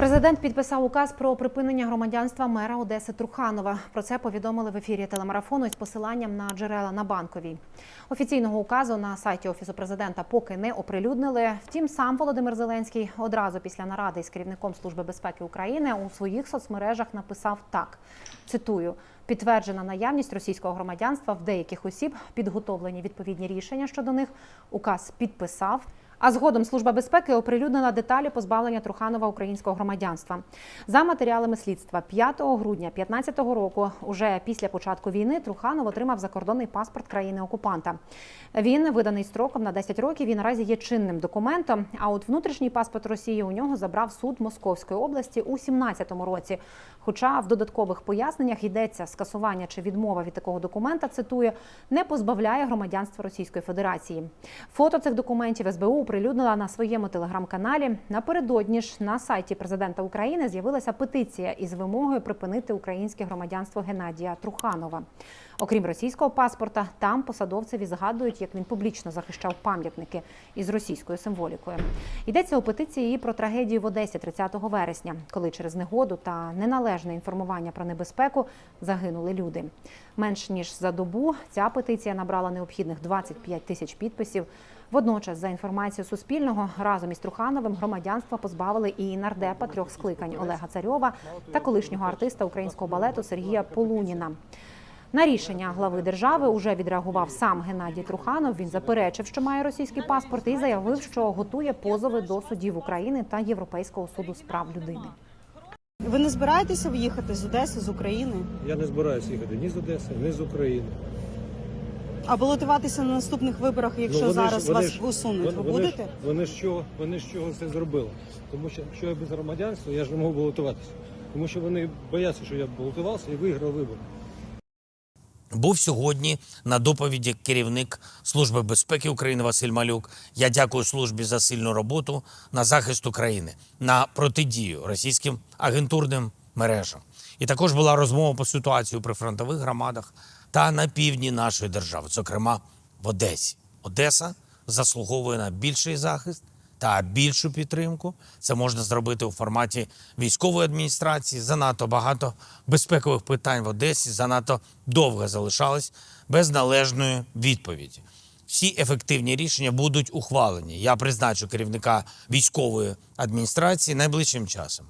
Президент підписав указ про припинення громадянства мера Одеси Труханова. Про це повідомили в ефірі телемарафону із посиланням на джерела на банковій. Офіційного указу на сайті офісу президента поки не оприлюднили. Втім, сам Володимир Зеленський одразу після наради із керівником служби безпеки України у своїх соцмережах написав так: цитую. Підтверджена наявність російського громадянства в деяких осіб, підготовлені відповідні рішення щодо них. Указ підписав. А згодом служба безпеки оприлюднила деталі позбавлення Труханова українського громадянства. За матеріалами слідства 5 грудня 2015 року, уже після початку війни, Труханов отримав закордонний паспорт країни-окупанта. Він виданий строком на 10 років. Він наразі є чинним документом. А от внутрішній паспорт Росії у нього забрав суд Московської області у 17-му році. Хоча в додаткових поясненнях йдеться скасування чи відмова від такого документа, цитую, не позбавляє громадянства Російської Федерації. Фото цих документів СБУ оприлюднила на своєму телеграм-каналі. Напередодні ж на сайті президента України з'явилася петиція із вимогою припинити українське громадянство Геннадія Труханова. Окрім російського паспорта, там посадовцеві згадують, як він публічно захищав пам'ятники із російською символікою. Йдеться у петиції про трагедію в Одесі 30 вересня, коли через негоду та неналежне інформування про небезпеку загинули люди. Менш ніж за добу ця петиція набрала необхідних 25 тисяч підписів. Водночас, за інформацією Суспільного, разом із Трухановим громадянства позбавили і нардепа трьох скликань Олега Царьова та колишнього артиста українського балету Сергія Полуніна. На рішення глави держави уже відреагував сам Геннадій Труханов. Він заперечив, що має російський паспорт, і заявив, що готує позови до судів України та Європейського суду з прав людини. Ви не збираєтеся виїхати з Одеси, з України? Я не збираюся їхати ні з Одеси, ні з України. А балотуватися на наступних виборах, якщо Ну, вони ж- зараз вони вас ж- усунуть, ви вони- ж- будете? Вони ж чого, вони ж чого це зробили? Тому що якщо я без громадянства, я ж не можу балотуватися. Тому що вони бояться, що я балотувався і виграв вибори. Був сьогодні на доповіді керівник Служби безпеки України Василь Малюк. Я дякую службі за сильну роботу на захист України, на протидію російським агентурним мережам. І також була розмова по ситуації у прифронтових громадах та на півдні нашої держави, зокрема в Одесі. Одеса заслуговує на більший захист та більшу підтримку. Це можна зробити у форматі військової адміністрації. Занадто багато безпекових питань в Одесі, занадто довго залишалось без належної відповіді. Всі ефективні рішення будуть ухвалені. Я призначу керівника військової адміністрації найближчим часом.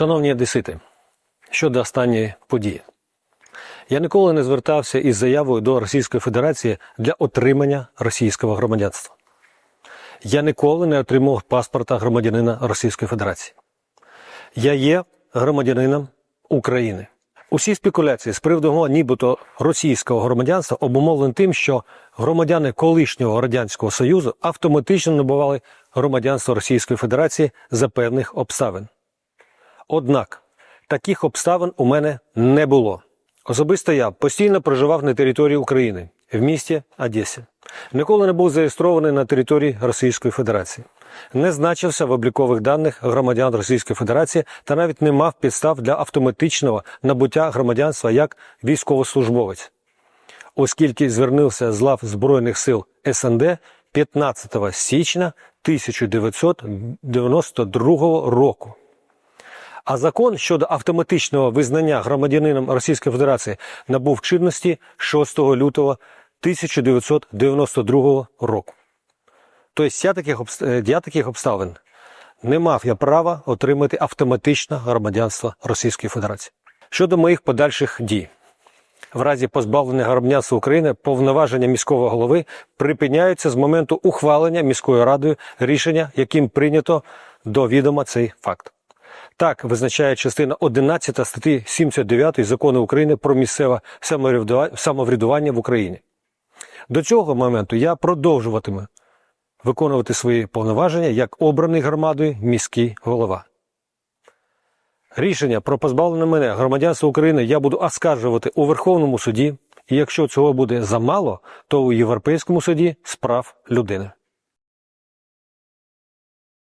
Шановні одесити, щодо останньої події. Я ніколи не звертався із заявою до Російської Федерації для отримання російського громадянства. Я ніколи не отримав паспорта громадянина Російської Федерації. Я є громадянином України. Усі спекуляції з приводу мого нібито російського громадянства обумовлені тим, що громадяни колишнього радянського союзу автоматично набували громадянство Російської Федерації за певних обставин. Однак таких обставин у мене не було. Особисто я постійно проживав на території України в місті Одесі. Ніколи не був зареєстрований на території Російської Федерації. Не значився в облікових даних громадян Російської Федерації та навіть не мав підстав для автоматичного набуття громадянства як військовослужбовець. Оскільки звернувся з лав Збройних сил СНД 15 січня 1992 року. А закон щодо автоматичного визнання громадянином Російської Федерації набув чинності 6 лютого 1992 року. Тобто я таких, е, я таких обставин не мав я права отримати автоматично громадянство Російської Федерації. Щодо моїх подальших дій. В разі позбавлення громадянства України повноваження міського голови припиняються з моменту ухвалення міською радою рішення, яким прийнято до відома цей факт. Так визначає частина 11 статті 79 закону України про місцеве самоврядування в Україні. До цього моменту я продовжуватиму виконувати свої повноваження як обраний громадою міський голова. Рішення про позбавлення мене громадянства України я буду оскаржувати у Верховному суді І якщо цього буде замало, то у Європейському суді з прав людини.